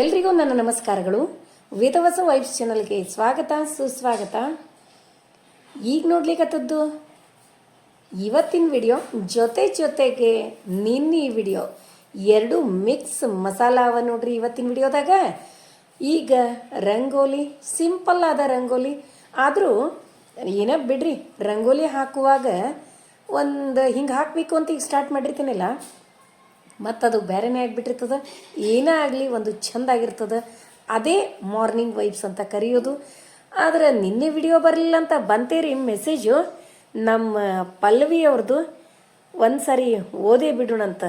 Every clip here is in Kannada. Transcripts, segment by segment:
ಎಲ್ರಿಗೂ ನನ್ನ ನಮಸ್ಕಾರಗಳು. ವೇದವಸ ವೈಬ್ಸ್ ಚಾನಲ್ಗೆ ಸ್ವಾಗತ, ಸುಸ್ವಾಗತ. ಈಗ ನೋಡ್ಲಿಕ್ಕತ್ತದ್ದು ಇವತ್ತಿನ ವಿಡಿಯೋ ಜೊತೆ ಜೊತೆಗೆ ನಿನ್ನೆ ವಿಡಿಯೋ. ಎರಡು ಮಿಕ್ಸ್ ಮಸಾಲ ಅವ ನೋಡ್ರಿ ಇವತ್ತಿನ ವಿಡಿಯೋದಾಗ. ಈಗ ರಂಗೋಲಿ ಸಿಂಪಲ್ ಆದ ರಂಗೋಲಿ. ಆದರೂ ಏನ ಬಿಡ್ರಿ, ರಂಗೋಲಿ ಹಾಕುವಾಗ ಒಂದು ಹಿಂಗೆ ಹಾಕಬೇಕು ಅಂತ ಈಗ ಸ್ಟಾರ್ಟ್ ಮಾಡಿರ್ತೀನಲ್ಲ. ಮತ್ತು ಅದು ಬೇರೆನೇ ಆಗಿಬಿಟ್ಟಿರ್ತದ. ಏನೇ ಆಗಲಿ ಒಂದು ಚಂದ ಆಗಿರ್ತದೆ. ಅದೇ ಮಾರ್ನಿಂಗ್ ವೈಬ್ಸ್ ಅಂತ ಕರೆಯೋದು. ಆದರೆ ನಿನ್ನೆ ವಿಡಿಯೋ ಬರಲಿಲ್ಲ ಅಂತ ಬಂತೇರಿ ಮೆಸೇಜು ನಮ್ಮ ಪಲ್ಲವಿ ಅವ್ರದ್ದು ಒಂದು ಸರಿ ಓದೇ ಬಿಡೋಣಂತ.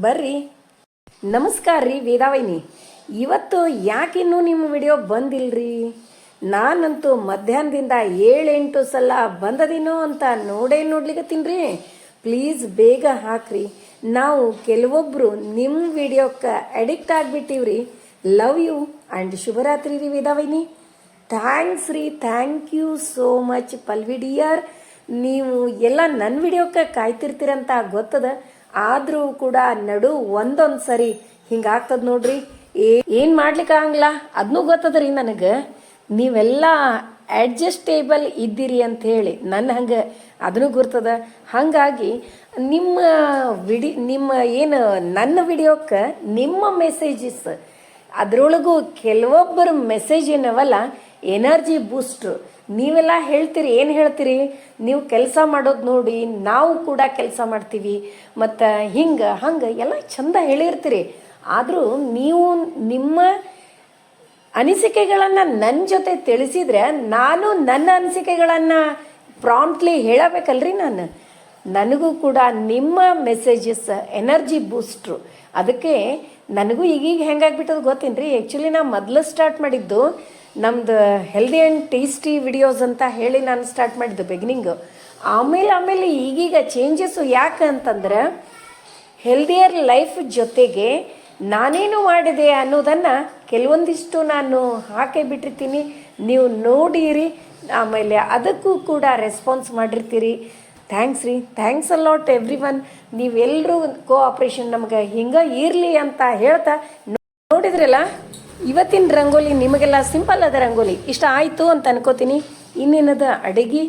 ಬರ್ರಿ. ನಮಸ್ಕಾರ ರೀ ವೇದಾವೈನಿ. ಇವತ್ತು ಯಾಕಿನ್ನೂ ನಿಮ್ಮ ವಿಡಿಯೋ ಬಂದಿಲ್ರಿ? ನಾನಂತೂ ಮಧ್ಯಾಹ್ನದಿಂದ ಏಳೆಂಟು ಸಲ ಬಂದದೇನೋ ಅಂತ ನೋಡೇ ತಿನ್ರಿ ಪ್ಲೀಸ್ ಬೇಗ ಹಾಕ್ರಿ. ನಾವು ಕೆಲವೊಬ್ರು ನಿಮ್ಮ ವಿಡಿಯೋಕ್ಕೆ ಅಡಿಕ್ಟ್ ಆಗಿಬಿಟ್ಟಿವ್ರಿ. ಲವ್ ಯು ಆ್ಯಂಡ್ ಶುಭರಾತ್ರಿ ರೀ ವೇದಾವಿನಿ. ಥ್ಯಾಂಕ್ಸ್ ರೀ thank you so much Pallavi dear. ನೀವು ಎಲ್ಲ ನನ್ನ ವಿಡಿಯೋಕ್ಕೆ ಕಾಯ್ತಿರ್ತೀರಂತ ಗೊತ್ತದ? ಆದರೂ ಕೂಡ ನಡು ಒಂದೊಂದು ಸರಿ ಹಿಂಗಾಗ್ತದ ನೋಡ್ರಿ. ಏನು ಮಾಡ್ಲಿಕ್ಕೆ ಆಗಂಗಿಲ್ಲ? ಅದನ್ನೂ ಗೊತ್ತದ ರೀ ನನಗೆ. ನೀವೆಲ್ಲ ಅಡ್ಜಸ್ಟೇಬಲ್ ಇದ್ದೀರಿ ಅಂತ ಹೇಳಿ. ನನ್ನ ಹಂಗೆ ಅದನ್ನು ಗುರ್ತದ. ಹಾಗಾಗಿ ನಿಮ್ಮ ವಿಡಿ, ನಿಮ್ಮ ಏನು ನನ್ನ ವಿಡಿಯೋಕ್ಕೆ ನಿಮ್ಮ ಮೆಸೇಜಸ್ ಅದರೊಳಗೂ ಕೆಲವೊಬ್ಬರ ಮೆಸೇಜ್ ಏನವಲ್ಲ ಎನರ್ಜಿ ಬೂಸ್ಟ್ರು ನೀವೆಲ್ಲ ಹೇಳ್ತೀರಿ, ಏನು ಹೇಳ್ತೀರಿ? ನೀವು ಕೆಲಸ ಮಾಡೋದು ನೋಡಿ, ನಾವು ಕೂಡ ಕೆಲಸ ಮಾಡ್ತೀವಿ. ಮತ್ತು ಹಿಂಗೆ, ಹಂಗೆ, ಎಲ್ಲ ಚಂದ ಹೇಳಿರ್ತೀರಿ. ಆದರೂ ನೀವು ನಿಮ್ಮ ಅನಿಸಿಕೆಗಳನ್ನು ನನ್ನ ಜೊತೆ ತಿಳಿಸಿದ್ರೆ ನಾನು ನನ್ನ ಅನಿಸಿಕೆಗಳನ್ನು ಪ್ರಾಂಪ್ಟ್ಲಿ ಹೇಳಬೇಕಲ್ರಿ ನಾನು. ನನಗೂ ಕೂಡ ನಿಮ್ಮ ಮೆಸೇಜಸ್ ಎನರ್ಜಿ ಬೂಸ್ಟ್ರು ಅದಕ್ಕೆ ನನಗೂ ಈಗೀಗ ಹೆಂಗಾಗ್ಬಿಟ್ಟದು ಗೊತ್ತೇನು ರೀ ಆ್ಯಕ್ಚುಲಿ ನಾ ಮೊದಲು ಸ್ಟಾರ್ಟ್ ಮಾಡಿದ್ದು ನಮ್ದು ಹೆಲ್ದಿ ಆ್ಯಂಡ್ ಟೇಸ್ಟಿ ವಿಡಿಯೋಸ್ ಅಂತ ಹೇಳಿ ನಾನು ಸ್ಟಾರ್ಟ್ ಮಾಡಿದ್ದು ಬಿಗಿನಿಂಗು ಆಮೇಲೆ ಆಮೇಲೆ ಈಗೀಗ ಚೇಂಜಸ್ಸು ಯಾಕೆ ಅಂತಂದ್ರೆ ಹೆಲ್ದಿಯರ್ ಲೈಫ್ ಜೊತೆಗೆ ನಾನೇನು ಮಾಡಿದೆ ಅನ್ನೋದನ್ನು ಕೆಲವೊಂದಿಷ್ಟು ನಾನು ಹಾಕೇ ಬಿಟ್ಟಿರ್ತೀನಿ. ನೀವು ನೋಡಿರಿ, ಆಮೇಲೆ ಅದಕ್ಕೂ ಕೂಡ ರೆಸ್ಪಾನ್ಸ್ ಮಾಡಿರ್ತೀರಿ. ಥ್ಯಾಂಕ್ಸ್ ರೀ. ಥ್ಯಾಂಕ್ಸ್ ಅಲಾಟ್ ಎವ್ರಿ ಒನ್ ನೀವೆಲ್ಲರೂ ಕೋಆಪ್ರೇಷನ್ ನಮ್ಗೆ ಹಿಂಗೆ ಇರಲಿ ಅಂತ ಹೇಳ್ತಾ ನೋಡಿದ್ರಲ್ಲ, ಇವತ್ತಿನ ರಂಗೋಲಿ ನಿಮಗೆಲ್ಲ ಸಿಂಪಲ್ ಅದ ರಂಗೋಲಿ. ಇಷ್ಟ ಆಯಿತು ಅಂತ ಅನ್ಕೋತೀನಿ. ಇನ್ನೇನದ ಅಡುಗೆ?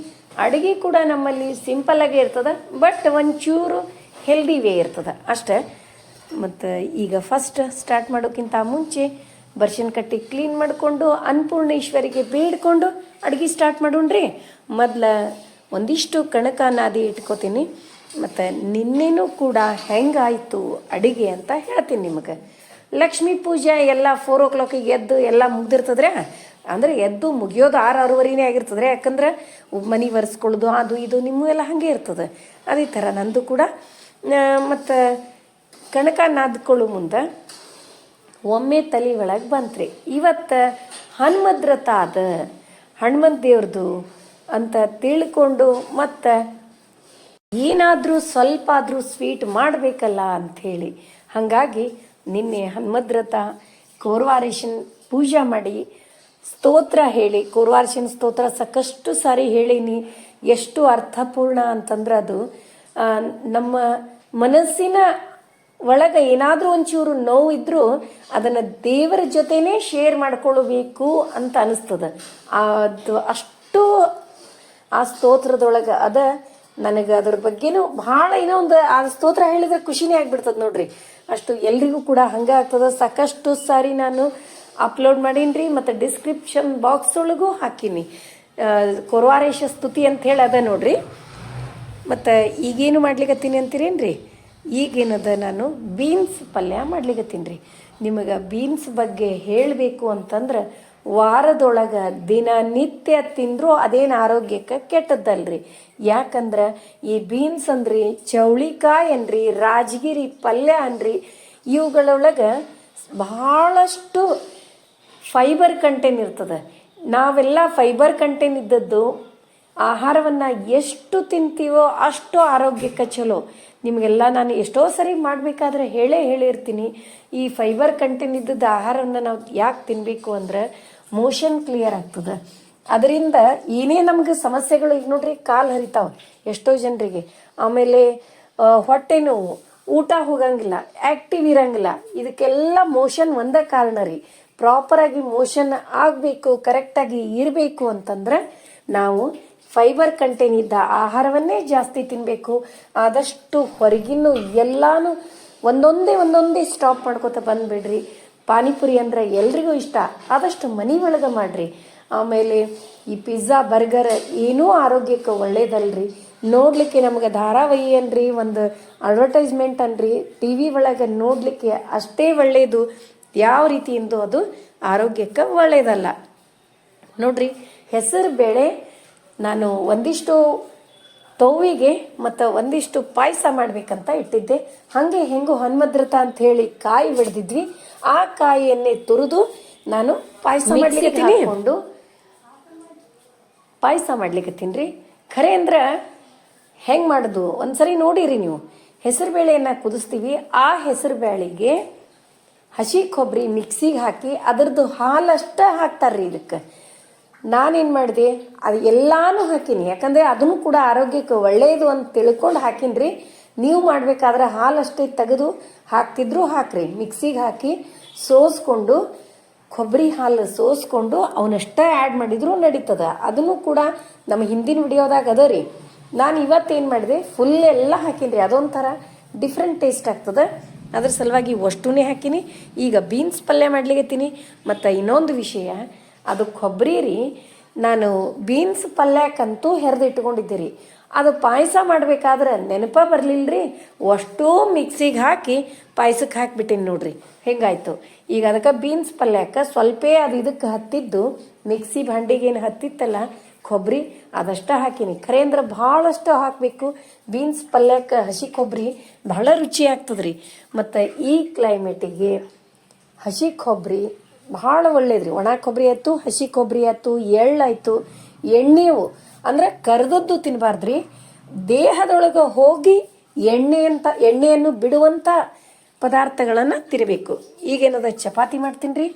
ಅಡುಗೆ ಕೂಡ ನಮ್ಮಲ್ಲಿ ಸಿಂಪಲ್ಲಾಗೇ ಇರ್ತದೆ ಬಟ್ ಒಂಚೂರು ಹೆಲ್ದಿ ವೇ ಇರ್ತದೆ. ಅಷ್ಟೇ. ಮತ್ತು ಈಗ ಫಸ್ಟ್ ಸ್ಟಾರ್ಟ್ ಮಾಡೋಕ್ಕಿಂತ ಮುಂಚೆ ಬರ್ಷನ್ ಕಟ್ಟಿ ಕ್ಲೀನ್ ಮಾಡಿಕೊಂಡು, ಅನ್ನಪೂರ್ಣೇಶ್ವರಿಗೆ ಬೇಡ್ಕೊಂಡು ಅಡುಗೆ ಸ್ಟಾರ್ಟ್ ಮಾಡೋಣ್ರಿ. ಮೊದ್ಲ ಒಂದಿಷ್ಟು ಕಣಕ ನಾದಿ ಇಟ್ಕೋತೀನಿ. ಮತ್ತು ನಿನ್ನೆನೂ ಕೂಡ ಹೆಂಗಾಯಿತು ಅಡುಗೆ ಅಂತ ಹೇಳ್ತೀನಿ ನಿಮಗೆ. ಲಕ್ಷ್ಮೀ ಪೂಜೆ ಎಲ್ಲ ಫೋರ್ ಓ ಕ್ಲಾಕಿಗೆ ಎದ್ದು ಎಲ್ಲ ಮುಗ್ದಿರ್ತದ್ರೆ, ಅಂದರೆ ಎದ್ದು ಮುಗಿಯೋದು ಆರು ಆರೂವರೆನೇ ಆಗಿರ್ತದೆ ಯಾಕಂದ್ರೆ ಮನೆ ಒರೆಸ್ಕೊಳ್ಳೋದು, ಅದು ಇದು ನಿಮ್ಮ ಎಲ್ಲ ಹಾಗೆ ಇರ್ತದೆ. ಅದೇ ಥರ ನಂದು ಕೂಡ. ಮತ್ತು ಕಣಕ ನಾದ್ಕೊಳ್ಳೋ ಮುಂದೆ ಒಮ್ಮೆ ತಲೆ ಒಳಗೆ ಬಂತ್ರಿ. ಇವತ್ತು ಹನುಮದ್ರತ ಅದ. ಹನುಮಂತ ದೇವ್ರದು ಅಂತ ತಿಳ್ಕೊಂಡು ಮತ್ತೆ ಏನಾದರೂ ಸ್ವಲ್ಪ ಆದರೂ ಸ್ವೀಟ್ ಮಾಡಬೇಕಲ್ಲ ಅಂಥೇಳಿ. ಹಾಗಾಗಿ ನಿನ್ನೆ ಹನುಮದ್ರತ ಕೋರ್ವಾರೇಶನ್ ಪೂಜೆ ಮಾಡಿ ಸ್ತೋತ್ರ ಹೇಳಿ, ಕೋರ್ವಾರೇಶನ್ ಸ್ತೋತ್ರ ಸಾಕಷ್ಟು ಸಾರಿ ಹೇಳೀನಿ. ಎಷ್ಟು ಅರ್ಥಪೂರ್ಣ ಅಂತಂದ್ರೆ ಅದು ನಮ್ಮ ಮನಸ್ಸಿನ ಒಳಗೆ ಏನಾದರೂ ಒಂಚೂರು ನೋವು ಇದ್ದರೂ ಅದನ್ನು ದೇವರ ಜೊತೆನೇ ಶೇರ್ ಮಾಡ್ಕೊಳ್ಬೇಕು ಅಂತ ಅನಿಸ್ತದೆ. ಅದು ಅಷ್ಟು ಆ ಸ್ತೋತ್ರದೊಳಗೆ ಅದ. ನನಗೆ ಅದ್ರ ಬಗ್ಗೆನೂ ಭಾಳ ಏನೋ ಒಂದು ಆ ಸ್ತೋತ್ರ ಹೇಳಿದ್ರೆ ಖುಷಿನೇ ಆಗ್ಬಿಡ್ತದೆ ನೋಡ್ರಿ. ಅಷ್ಟು ಎಲ್ರಿಗೂ ಕೂಡ ಹಂಗೆ ಆಗ್ತದೆ. ಸಾಕಷ್ಟು ಸಾರಿ ನಾನು ಅಪ್ಲೋಡ್ ಮಾಡೀನಿ ಮತ್ತು ಡಿಸ್ಕ್ರಿಪ್ಷನ್ ಬಾಕ್ಸ್ ಒಳಗೂ ಹಾಕೀನಿ ಕೊರ್ವಾರೇಶ ಸ್ತುತಿ ಅಂತ ಹೇಳಿ ಅದ ನೋಡ್ರಿ. ಮತ್ತು ಈಗೇನು ಮಾಡ್ಲಿಕತ್ತೀನಿ ಅಂತೀರೇನ್ರಿ? ಈಗೇನದ ನಾನು ಬೀನ್ಸ್ ಪಲ್ಯ ಮಾಡ್ಲಿಕತ್ತೀನಿ ರೀ. ನಿಮಗೆ ಬೀನ್ಸ್ ಬಗ್ಗೆ ಹೇಳಬೇಕು ಅಂತಂದ್ರೆ ವಾರದೊಳಗೆ ದಿನನಿತ್ಯ ತಿಂದರೂ ಅದೇನು ಆರೋಗ್ಯಕ್ಕೆ ಕೆಟ್ಟದ್ದಲ್ರಿ. ಯಾಕಂದ್ರೆ ಈ ಬೀನ್ಸ್ ಅಂದ್ರಿ, ಚೌಳಿಕಾಯಿ ಅನ್ರಿ ರಾಜಗಿರಿ ಪಲ್ಯ ಅನ್ರಿ ಇವುಗಳೊಳಗೆ ಭಾಳಷ್ಟು ಫೈಬರ್ ಕಂಟೆಂಟ್ ಇರ್ತದೆ. ನಾವೆಲ್ಲ ಫೈಬರ್ ಕಂಟೆಂಟ್ ಇದ್ದದ್ದು ಆಹಾರವನ್ನು ಎಷ್ಟು ತಿಂತೀವೋ ಅಷ್ಟು ಆರೋಗ್ಯಕ್ಕೆ ಚಲೋ. ನಿಮಗೆಲ್ಲ ನಾನು ಎಷ್ಟೋ ಸರಿ ಮಾಡಬೇಕಾದ್ರೆ ಹೇಳೇ ಹೇಳಿರ್ತೀನಿ. ಈ ಫೈಬರ್ ಕಂಟೆಂಟ್ ಇದ್ದದ ಆಹಾರವನ್ನು ನಾವು ಯಾಕೆ ತಿನ್ನಬೇಕು ಅಂದ್ರೆ ಮೋಷನ್ ಕ್ಲಿಯರ್ ಆಗ್ತದೆ. ಅದರಿಂದ ಏನೇ ನಮಗೆ ಸಮಸ್ಯೆಗಳು ಈಗ ನೋಡ್ರಿ ಕಾಲು ಹರಿತಾವೆ ಎಷ್ಟೋ ಜನರಿಗೆ. ಆಮೇಲೆ ಹೊಟ್ಟೆ ನೋವು, ಊಟ ಹೋಗಂಗಿಲ್ಲ ಆಕ್ಟಿವ್ ಇರಂಗಿಲ್ಲ. ಇದಕ್ಕೆಲ್ಲ ಮೋಷನ್ ಒಂದೇ ಕಾರಣ ರೀ. ಪ್ರಾಪರಾಗಿ ಮೋಷನ್ ಆಗಬೇಕು ಕರೆಕ್ಟಾಗಿ ಇರಬೇಕು ಅಂತಂದ್ರೆ ನಾವು ಫೈಬರ್ ಕಂಟೆಂಟ್ ಇದ್ದ ಆಹಾರವನ್ನೇ ಜಾಸ್ತಿ ತಿನ್ನಬೇಕು ಆದಷ್ಟು ಹೊರಗಿನ್ನು ಎಲ್ಲಾನು ಒಂದೊಂದೇ ಒಂದೊಂದೇ ಸ್ಟಾಪ್ ಮಾಡ್ಕೋತ ಬಂದ್ಬಿಡ್ರಿ. ಪಾನಿಪುರಿ ಅಂದ್ರೆ ಎಲ್ರಿಗೂ ಇಷ್ಟ. ಆದಷ್ಟು ಮನೆ ಒಳಗೆ ಮಾಡ್ರಿ. ಆಮೇಲೆ ಈ ಪಿಜ್ಜಾ, ಬರ್ಗರ್ ಏನೂ ಆರೋಗ್ಯಕ್ಕೆ ಒಳ್ಳೇದಲ್ರಿ. ನೋಡಲಿಕ್ಕೆ ನಮಗೆ ಧಾರಾವಾಹಿ ಅನ್ರಿ, ಒಂದು ಅಡ್ವರ್ಟೈಸ್ಮೆಂಟ್ ಅನ್ರಿ. ಟಿ ವಿ ಒಳಗೆ ನೋಡಲಿಕ್ಕೆ ಅಷ್ಟೇ ಒಳ್ಳೆಯದು ಯಾವ ರೀತಿಯಿಂದ ಅದು ಆರೋಗ್ಯಕ್ಕೆ ಒಳ್ಳೇದಲ್ಲ. ನೋಡ್ರಿ, ಹೆಸರು ಬೇಳೆ, ನಾನು ಒಂದಿಷ್ಟು ತೋವಿಗೆ ಮತ್ತು ಒಂದಿಷ್ಟು ಪಾಯಸ ಮಾಡ್ಬೇಕಂತ ಇಟ್ಟಿದ್ದೆ. ಹಾಗೆ ಹೆಂಗು ಹನುಮದ್ರತ ಅಂತ ಹೇಳಿ ಕಾಯಿ ಬೆಳೆದಿದ್ವಿ ಆ ಕಾಯಿಯನ್ನೇ ತುರಿದು ನಾನು ಪಾಯಸ ಮಾಡ್ಲಿಕ್ಕೆ ಹಾಕೊಂಡು ಪಾಯಸ ಮಾಡ್ಲಿಕ್ಕೆ ತಿನ್ರಿ. ಖರೆ ಅಂದ್ರೆ ಹೆಂಗೆ ಮಾಡೋದು? ಒಂದ್ಸರಿ ನೋಡಿರಿ ನೀವು. ಹೆಸರು ಬೇಳೆಯನ್ನು ಕುದಿಸ್ತೀವಿ. ಆ ಹೆಸರು ಬೇಳೆಗೆ ಹಸಿ ಕೊಬ್ಬರಿ ಮಿಕ್ಸಿಗೆ ಹಾಕಿ ಅದರದ್ದು ಹಾಲಷ್ಟ ಹಾಕ್ತಾರ್ರಿ ಇದಕ್ಕೆ. ನಾನೇನು ಮಾಡಿದೆ? ಅದು ಎಲ್ಲಾನು ಹಾಕೀನಿ. ಯಾಕಂದರೆ ಅದನ್ನು ಕೂಡ ಆರೋಗ್ಯಕ್ಕೆ ಒಳ್ಳೆಯದು ಅಂತ ತಿಳ್ಕೊಂಡು ಹಾಕಿನ್ರಿ. ನೀವು ಮಾಡಬೇಕಾದ್ರೆ ಹಾಲಷ್ಟೇ ತೆಗೆದು ಹಾಕ್ತಿದ್ರು ಹಾಕ್ರಿ. ಮಿಕ್ಸಿಗೆ ಹಾಕಿ ಸೋಸ್ಕೊಂಡು, ಕೊಬ್ಬರಿ ಹಾಲು ಸೋಸ್ಕೊಂಡು ಅವನಷ್ಟೇ ಆ್ಯಡ್ ಮಾಡಿದ್ರು ನಡೀತದ. ಅದನ್ನು ಕೂಡ ನಮ್ಮ ಹಿಂದಿನ ವಿಡಿಯೋದಾಗ ಅದ ರೀ. ನಾನು ಇವತ್ತೇನು ಮಾಡಿದೆ? ಫುಲ್ ಎಲ್ಲ ಹಾಕಿನ್ರಿ. ಅದೊಂಥರ ಡಿಫ್ರೆಂಟ್ ಟೇಸ್ಟ್ ಆಗ್ತದೆ. ಅದ್ರ ಸಲುವಾಗಿ ಅಷ್ಟೂನೇ ಹಾಕಿನಿ. ಈಗ ಬೀನ್ಸ್ ಪಲ್ಯ ಮಾಡ್ಲಿಕತ್ತೀನಿ. ಮತ್ತು ಇನ್ನೊಂದು ವಿಷಯ, ಅದು ಕೊಬ್ಬರಿ ರೀ ನಾನು ಬೀನ್ಸ್ ಪಲ್ಯಕ್ಕಂತೂ ಹೆರ್ದು ಇಟ್ಕೊಂಡಿದ್ದೆ ರೀ ಅದು ಪಾಯಸ ಮಾಡಬೇಕಾದ್ರೆ ನೆನಪ ಬರಲಿಲ್ಲರಿ ಅಷ್ಟೂ ಮಿಕ್ಸಿಗೆ ಹಾಕಿ ಪಾಯಸಕ್ಕೆ ಹಾಕಿಬಿಟ್ಟಿನಿ ನೋಡ್ರಿ. ಹೆಂಗಾಯಿತು? ಈಗ ಅದಕ್ಕೆ ಬೀನ್ಸ್ ಪಲ್ಯಕ್ಕೆ ಸ್ವಲ್ಪ ಅದು ಇದಕ್ಕೆ ಹತ್ತಿದ್ದು ಮಿಕ್ಸಿ ಭಾಂಡಿಗೇನು ಹತ್ತಿತ್ತಲ್ಲ ಕೊಬ್ಬರಿ ಅದಷ್ಟು ಹಾಕಿನಿ. ಖರೆ ಅಂದ್ರೆ ಭಾಳಷ್ಟು ಹಾಕಬೇಕು. ಬೀನ್ಸ್ ಪಲ್ಯಕ್ಕೆ ಹಸಿ ಕೊಬ್ಬರಿ ಬಹಳ ರುಚಿ ಆಗ್ತದ್ರಿ. ಮತ್ತು ಈ ಕ್ಲೈಮೇಟಿಗೆ ಹಸಿ ಕೊಬ್ಬರಿ ಭಾಳ ಒಳ್ಳೇದ್ರಿ. ಒಣ ಕೊಬ್ಬರಿ ಆಯ್ತು, ಹಸಿ ಕೊಬ್ಬರಿ ಆಯ್ತು ಎಳ್ಳಾಯ್ತು ಎಣ್ಣೆವು ಅಂದ್ರೆ ಕರ್ದದ್ದು ತಿನ್ನಬಾರ್ದ್ರಿ ದೇಹದೊಳಗೆ ಹೋಗಿ ಎಣ್ಣೆ ಅಂತ, ಎಣ್ಣೆಯನ್ನು ಬಿಡುವಂಥ ಪದಾರ್ಥಗಳನ್ನು ತಿನ್ನಬೇಕು ಈಗೇನದ ಚಪಾತಿ ಮಾಡ್ತೀನಿ ರೀ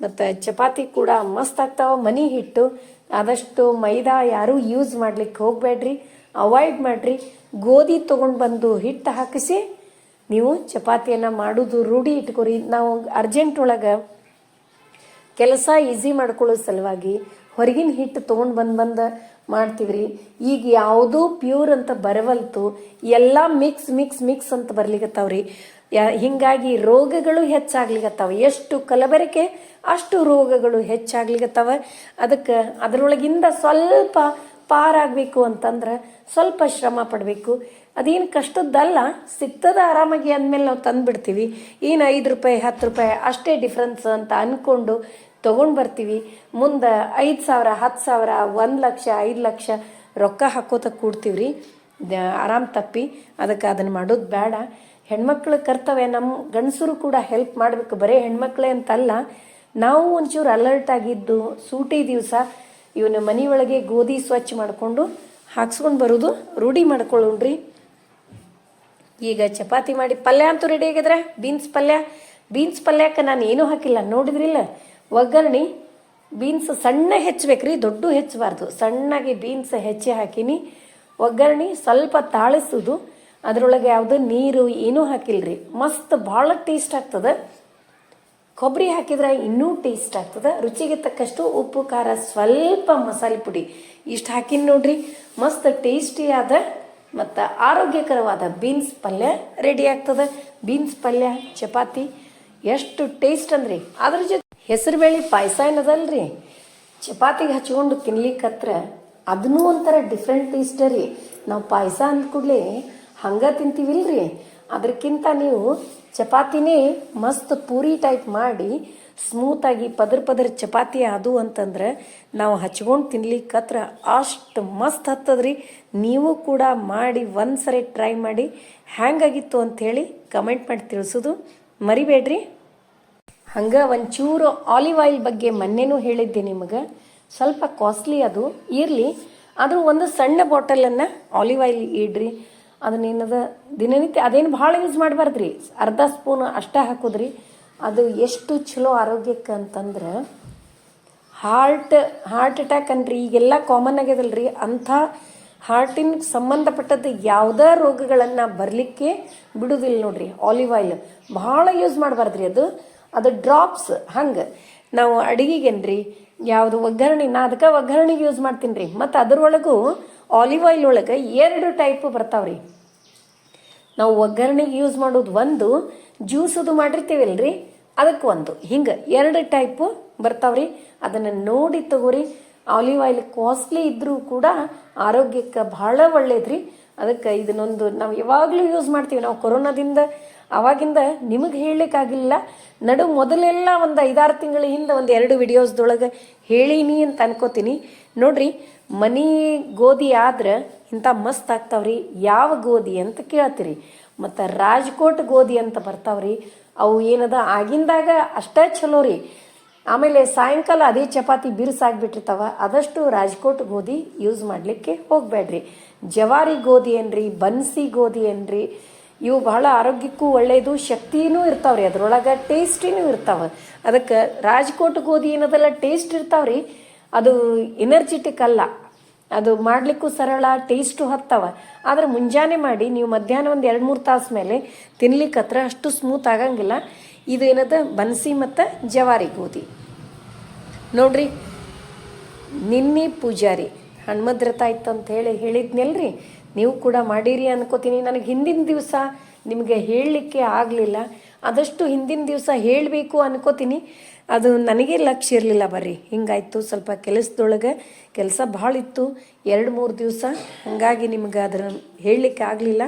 ಮತ್ತು ಚಪಾತಿ ಕೂಡ ಮಸ್ತ್ ಆಗ್ತಾವ. ಮನಿ ಹಿಟ್ಟು, ಆದಷ್ಟು ಮೈದಾ ಯಾರೂ ಯೂಸ್ ಮಾಡ್ಲಿಕ್ಕೆ ಹೋಗಬೇಡ್ರಿ. ಅವಾಯ್ಡ್ ಮಾಡಿರಿ. ಗೋಧಿ ತೊಗೊಂಡು ಬಂದು ಹಿಟ್ಟು ಹಾಕಿಸಿ ನೀವು ಚಪಾತಿಯನ್ನು ಮಾಡೋದು ರೂಢಿ ಇಟ್ಕೊರಿ. ನಾವು ಅರ್ಜೆಂಟ್ ಒಳಗೆ ಕೆಲಸ ಈಸಿ ಮಾಡ್ಕೊಳ್ಳೋ ಸಲುವಾಗಿ ಹೊರಗಿನ ಹಿಟ್ಟು ತೊಗೊಂಡು ಬಂದು ಬಂದು ಮಾಡ್ತೀವ್ರಿ. ಈಗ ಯಾವುದೂ ಪ್ಯೂರ್ ಅಂತ ಬರವಲ್ತು, ಎಲ್ಲ ಮಿಕ್ಸ್ ಮಿಕ್ಸ್ ಮಿಕ್ಸ್ ಅಂತ ಬರ್ಲಿಕತ್ತಾವ್ರಿ. ಯಾ, ಹಿಂಗಾಗಿ ರೋಗಗಳು ಹೆಚ್ಚಾಗ್ಲಿಕ್ಕತ್ತಾವ ಎಷ್ಟು ಕಲಬೆರಕೆ ಅಷ್ಟು ರೋಗಗಳು ಹೆಚ್ಚಾಗ್ಲಿಕ್ಕತ್ತಾವ ಅದಕ್ಕೆ ಅದರೊಳಗಿಂದ ಸ್ವಲ್ಪ ಪಾರಾಗಬೇಕು ಅಂತಂದ್ರೆ ಸ್ವಲ್ಪ ಶ್ರಮ ಪಡಬೇಕು. ಅದೇನು ಕಷ್ಟದ್ದಲ್ಲ ಸಿಕ್ತದ ಆರಾಮಾಗಿ ಅಂದಮೇಲೆ ನಾವು ತಂದುಬಿಡ್ತೀವಿ. ಏನು ಐದು ರೂಪಾಯಿ, ಹತ್ತು ರೂಪಾಯಿ ಅಷ್ಟೇ ಡಿಫ್ರೆನ್ಸ್ ಅಂತ ಅಂದ್ಕೊಂಡು ತೊಗೊಂಡು ಬರ್ತೀವಿ. ಮುಂದೆ ಐದು ಸಾವಿರ, ಹತ್ತು ಸಾವಿರ, ಒಂದು ಲಕ್ಷ, ಐದು ಲಕ್ಷ ರೊಕ್ಕ ಹಾಕೋತ ಕೂಡ್ತೀವಿ ರೀ ಆರಾಮ್ ತಪ್ಪಿ. ಅದಕ್ಕೆ ಅದನ್ನು ಮಾಡೋದು ಬೇಡ ಹೆಣ್ಮಕ್ಳ ಕರ್ತವ್ಯ ನಮ್ಮ ಗಂಡಸರು ಕೂಡ ಹೆಲ್ಪ್ ಮಾಡಬೇಕು. ಬರೀ ಹೆಣ್ಮಕ್ಳೇ ಅಂತಲ್ಲ, ನಾವು ಒಂಚೂರು ಅಲರ್ಟ್ ಆಗಿದ್ದು, ಸೂಟಿ ದಿವಸ ಇವನ ಮನೆಯೊಳಗೆ ಗೋಧಿ ಸ್ವಚ್ಛ ಮಾಡಿಕೊಂಡು ಹಾಕ್ಸ್ಕೊಂಡು ಬರೋದು ರೂಢಿ ಮಾಡ್ಕೊಳ್ಳೋಣ್ರಿ. ಈಗ ಚಪಾತಿ ಮಾಡಿ ಪಲ್ಯ ಅಂತೂ ರೆಡಿ ಆಗಿದ್ರೆ ಬೀನ್ಸ್ ಪಲ್ಯ. ಬೀನ್ಸ್ ಪಲ್ಯಕ್ಕೆ ನಾನು ಏನೂ ಹಾಕಿಲ್ಲ, ನೋಡಿದ್ರಿಲ್ಲ? ಒಗ್ಗರಣೆ ಬೀನ್ಸ್ ಸಣ್ಣ ಹೆಚ್ಚಬೇಕ್ರಿ, ದೊಡ್ಡ ಹೆಚ್ಚಬಾರ್ದು. ಸಣ್ಣಗೆ ಬೀನ್ಸ್ ಹೆಚ್ಚಿ ಹಾಕಿನಿ. ಒಗ್ಗರಣೆ ಸ್ವಲ್ಪ ತಾಳಿಸೋದು. ಅದರೊಳಗೆ ಯಾವುದು ನೀರು ಏನೂ ಹಾಕಿಲ್ರಿ. ಮಸ್ತ್ ಭಾಳ ಟೇಸ್ಟ್ ಆಗ್ತದೆ. ಕೊಬ್ಬರಿ ಹಾಕಿದ್ರೆ ಇನ್ನೂ ಟೇಸ್ಟ್ ಆಗ್ತದೆ. ರುಚಿಗೆ ತಕ್ಕಷ್ಟು ಉಪ್ಪು, ಖಾರ, ಸ್ವಲ್ಪ ಮಸಾಲೆ ಪುಡಿ. ಇಷ್ಟು ಹಾಕಿನ ನೋಡ್ರಿ. ಮಸ್ತ್ ಟೇಸ್ಟಿಯಾದ ಮತ್ತು ಆರೋಗ್ಯಕರವಾದ ಬೀನ್ಸ್ ಪಲ್ಯ ರೆಡಿ ಆಗ್ತದೆ. ಬೀನ್ಸ್ ಪಲ್ಯ, ಚಪಾತಿ, ಎಷ್ಟು ಟೇಸ್ಟ್ ಅಂದ್ರಿ ಅದ್ರ ಜೊತೆ ಹೆಸರುಬೇಳೆ ಪಾಯಸ ಏನದಲ್ರಿ? ಚಪಾತಿಗೆ ಹಚ್ಕೊಂಡು ತಿನ್ಲಿಕ್ಕತ್ರ ಅದನ್ನೂ ಒಂಥರ ಡಿಫ್ರೆಂಟ್ ಟೇಸ್ಟ್ ರೀ. ನಾವು ಪಾಯಸ ಅಂದ ಕೂಡಲೇ ಹಂಗೆ ತಿಂತೀವಿಲ್ರಿ? ಅದಕ್ಕಿಂತ ನೀವು ಚಪಾತಿನೇ ಮಸ್ತ್ ಪೂರಿ ಟೈಪ್ ಮಾಡಿ ಸ್ಮೂತಾಗಿ ಪದರ್ ಪದರ್ ಚಪಾತಿ ಅದು ಅಂತಂದ್ರೆ ನಾವು ಹಚ್ಕೊಂಡು ತಿನ್ಲಿಕ್ಕತ್ರ ಅಷ್ಟು ಮಸ್ತ್ ಹತ್ತದ್ರಿ. ನೀವು ಕೂಡ ಮಾಡಿ ಒಂದು ಸರಿ ಟ್ರೈ ಮಾಡಿ ಹ್ಯಾಂಗಾಗಿತ್ತು ಅಂಥೇಳಿ ಕಮೆಂಟ್ ಮಾಡಿ ತಿಳಿಸೋದು ಮರಿಬೇಡ್ರಿ. ಹಂಗೆ ಒಂಚೂರು ಆಲಿವ್ ಆಯಿಲ್ ಬಗ್ಗೆ ಮೊನ್ನೆನೂ ಹೇಳಿದ್ದೆ ನಿಮಗೆ. ಸ್ವಲ್ಪ ಕಾಸ್ಟ್ಲಿ ಅದು. ಇರಲಿ. ಆದರೂ ಒಂದು ಸಣ್ಣ ಬಾಟಲನ್ನು ಆಲಿವ್ ಆಯಿಲ್ ಇಡ್ರಿ. ಅದನ್ನೇನದ ದಿನನಿತ್ಯ ಅದೇನು ಭಾಳ ಯೂಸ್ ಮಾಡಬಾರ್ದ್ರಿ. ಅರ್ಧ ಸ್ಪೂನ್ ಅಷ್ಟೇ ಹಾಕೋದ್ರಿ. ಅದು ಎಷ್ಟು ಚಲೋ ಆರೋಗ್ಯಕ್ಕೆ ಅಂತಂದ್ರೆ ಹಾರ್ಟ್ ಹಾರ್ಟ್ ಅಟ್ಯಾಕ್ ಅನ್ರಿ. ಈಗೆಲ್ಲ ಕಾಮನ್ ಆಗ್ಯದಲ್ರಿ. ಅಂಥ ಹಾರ್ಟಿನ ಸಂಬಂಧಪಟ್ಟದ್ದು ಯಾವುದೇ ರೋಗಗಳನ್ನು ಬರಲಿಕ್ಕೆ ಬಿಡುದಿಲ್ಲ ನೋಡ್ರಿ. ಆಲಿವ್ ಆಯಿಲ್ ಭಾಳ ಯೂಸ್ ಮಾಡಬಾರ್ದ್ರಿ ಅದು. ಅದು ಡ್ರಾಪ್ಸ್ ಹಂಗೆ. ನಾವು ಅಡಿಗೆಗೇನ್ರಿ ಯಾವುದು ಒಗ್ಗರಣೆ, ನಾ ಅದಕ್ಕೆ ಒಗ್ಗರಣೆಗೆ ಯೂಸ್ ಮಾಡ್ತೀನಿ ರೀ ಮತ್ತು ಅದರೊಳಗೂ ಆಲಿವ್ ಆಯಿಲ್ ಒಳಗೆ ಎರಡು ಟೈಪ್ ಬರ್ತಾವ್ರಿ. ನಾವು ಒಗ್ಗರಣೆಗೆ ಯೂಸ್ ಮಾಡೋದು ಒಂದು ಜ್ಯೂಸ್ ಅದು ಮಾಡಿರ್ತೀವಲ್ರಿ? ಅದಕ್ಕೆ ಒಂದು. ಹಿಂಗೆ ಎರಡು ಟೈಪು ಬರ್ತಾವ್ರಿ. ಅದನ್ನು ನೋಡಿ ತಗೋರಿ. ಆಲಿವ್ ಆಯಿಲ್ ಕಾಸ್ಟ್ಲಿ ಇದ್ದರೂ ಕೂಡ ಆರೋಗ್ಯಕ್ಕೆ ಬಹಳ ಒಳ್ಳೇದ್ರಿ. ಅದಕ್ಕೆ ಇದನ್ನೊಂದು ನಾವು ಯಾವಾಗಲೂ ಯೂಸ್ ಮಾಡ್ತೀವಿ. ನಾವು ಕೊರೋನಾದಿಂದ ಅವಾಗಿಂದ ನಿಮಗೆ ಹೇಳಲಿಕ್ಕಾಗಿಲ್ಲ. ನಡು ಮೊದಲೆಲ್ಲ ಒಂದು ಐದಾರು ತಿಂಗಳ ಹಿಂದೆ ಒಂದು ಎರಡು ವಿಡಿಯೋಸ್ದೊಳಗೆ ಹೇಳೀನಿ ಅಂತ ಅನ್ಕೋತೀನಿ. ನೋಡ್ರಿ, ಮನಿ ಗೋಧಿ ಆದ್ರೆ ಇಂಥ ಮಸ್ತ್ ಆಗ್ತಾವ್ರಿ. ಯಾವ ಗೋಧಿ ಅಂತ ಕೇಳ್ತೀರಿ. ಮತ್ತು ರಾಜ್ಕೋಟ್ ಗೋಧಿ ಅಂತ ಬರ್ತಾವ್ರಿ. ಅವು ಏನದ ಆಗಿಂದಾಗ ಅಷ್ಟೇ ಚಲೋ ರೀ. ಆಮೇಲೆ ಸಾಯಂಕಾಲ ಅದೇ ಚಪಾತಿ ಬಿರುಸಾಗ್ಬಿಟ್ಟಿರ್ತಾವ ಆದಷ್ಟು ರಾಜ್ಕೋಟ್ ಗೋಧಿ ಯೂಸ್ ಮಾಡಲಿಕ್ಕೆ ಹೋಗಬೇಡ್ರಿ. ಜವಾರಿ ಗೋಧಿ ಏನ್ರಿ, ಬನ್ಸಿ ಗೋಧಿ ಏನ್ರಿ ಇವು ಬಹಳ ಆರೋಗ್ಯಕ್ಕೂ ಒಳ್ಳೆಯದು ಶಕ್ತಿನೂ ಇರ್ತಾವ್ರಿ. ಅದ್ರೊಳಗೆ ಟೇಸ್ಟಿನೂ ಇರ್ತಾವ. ಅದಕ್ಕೆ ರಾಜ್ಕೋಟ್ ಗೋಧಿ ಏನದಲ್ಲ ಟೇಸ್ಟ್ ಇರ್ತಾವ್ರಿ, ಅದು ಎನರ್ಜಿಟಿಕ್ ಅಲ್ಲ. ಅದು ಮಾಡಲಿಕ್ಕೂ ಸರಳ, ಟೇಸ್ಟು ಹತ್ತವ. ಆದ್ರೆ ಮುಂಜಾನೆ ಮಾಡಿ, ನೀವು ಮಧ್ಯಾಹ್ನ ಒಂದು ಎರಡು ಮೂರು ತಾಸು ಮೇಲೆ ತಿನ್ಲಿಕ್ಕೆ ಹತ್ರ ಅಷ್ಟು ಸ್ಮೂತ್ ಆಗಂಗಿಲ್ಲ. ಇದು ಏನದ? ಬನ್ಸಿ ಮತ್ತು ಜವಾರಿ ಗೋಧಿ. ನೋಡ್ರಿ, ನಿನ್ನೆ ಪೂಜಾರಿ ಹಣ್ಮದ್ರತ ಇತ್ತು ಅಂತ ಹೇಳಿ ಹೇಳಿದ್ನಲ್ರಿ. ನೀವು ಕೂಡ ಮಾಡಿರಿ ಅನ್ಕೋತೀನಿ. ನನಗೆ ಹಿಂದಿನ ದಿವಸ ನಿಮಗೆ ಹೇಳಲಿಕ್ಕೆ ಆಗಲಿಲ್ಲ. ಆದಷ್ಟು ಹಿಂದಿನ ದಿವಸ ಹೇಳಬೇಕು ಅನ್ಕೋತೀನಿ. ಅದು ನನಗೆ ಲಕ್ಷ್ಯ ಇರಲಿಲ್ಲ ಬರ್ರಿ. ಹಿಂಗಾಯಿತು ಸ್ವಲ್ಪ ಕೆಲಸದೊಳಗೆ ಕೆಲಸ ಭಾಳ ಇತ್ತು ಎರಡು ಮೂರು ದಿವಸ ಹಾಗಾಗಿ ನಿಮ್ಗೆ ಅದರ ಹೇಳಲಿಕ್ಕೆ ಆಗಲಿಲ್ಲ.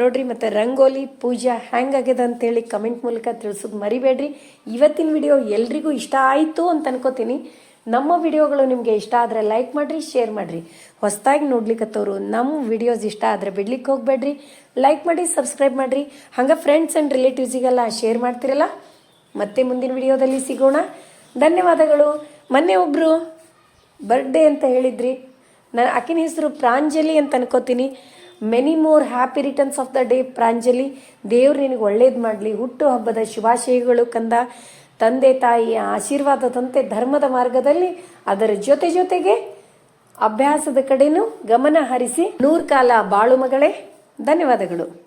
ನೋಡ್ರಿ ಮತ್ತು ರಂಗೋಲಿ ಪೂಜಾ ಹ್ಯಾಂಗಾಗ್ಯದ ಅಂತೇಳಿ ಕಮೆಂಟ್ ಮೂಲಕ ತಿಳಿಸೋದು ಮರಿಬೇಡ್ರಿ. ಇವತ್ತಿನ ವಿಡಿಯೋ ಎಲ್ರಿಗೂ ಇಷ್ಟ ಆಯಿತು ಅಂತ ಅನ್ಕೋತೀನಿ. ನಮ್ಮ ವಿಡಿಯೋಗಳು ನಿಮಗೆ ಇಷ್ಟ ಆದರೆ ಲೈಕ್ ಮಾಡಿರಿ ಶೇರ್ ಮಾಡಿರಿ. ಹೊಸದಾಗಿ ನೋಡ್ಲಿಕ್ಕತ್ತವರು ನಮ್ಮ ವಿಡಿಯೋಸ್ ಇಷ್ಟ ಆದರೆ ಬಿಡ್ಲಿಕ್ಕೆ ಹೋಗ್ಬೇಡ್ರಿ. ಲೈಕ್ ಮಾಡಿ ಸಬ್ಸ್ಕ್ರೈಬ್ ಮಾಡಿರಿ. ಹಂಗೆ ಫ್ರೆಂಡ್ಸ್ ಆ್ಯಂಡ್ ರಿಲೇಟಿವ್ಸಿಗೆಲ್ಲ ಶೇರ್ ಮಾಡ್ತಿರಲ್ಲ? ಮತ್ತೆ ಮುಂದಿನ ವಿಡಿಯೋದಲ್ಲಿ ಸಿಗೋಣ. ಧನ್ಯವಾದಗಳು. ಮೊನ್ನೆ ಒಬ್ಬರು ಬರ್ಡೇ ಅಂತ ಹೇಳಿದ್ರಿ. ನಾನು ಆಕಿನ ಹೆಸರು ಪ್ರಾಂಜಲಿ ಅಂತ ಅನ್ಕೋತೀನಿ. Many more happy returns of the day Pranjali. ದೇವ್ರು ನಿನಗೆ ಒಳ್ಳೇದು ಮಾಡಲಿ. ಹುಟ್ಟು ಹಬ್ಬದ ಶುಭಾಶಯಗಳು ಕಂದ. ತಂದೆ ತಾಯಿಯ ಆಶೀರ್ವಾದದಂತೆ ಧರ್ಮದ ಮಾರ್ಗದಲ್ಲಿ ಅದರ ಜೊತೆ ಜೊತೆಗೆ ಅಭ್ಯಾಸದ ಕಡೆನೂ ಗಮನ ಹರಿಸಿ ನೂರು ಕಾಲ ಬಾಳು ಮಗಳೇ, ಧನ್ಯವಾದಗಳು.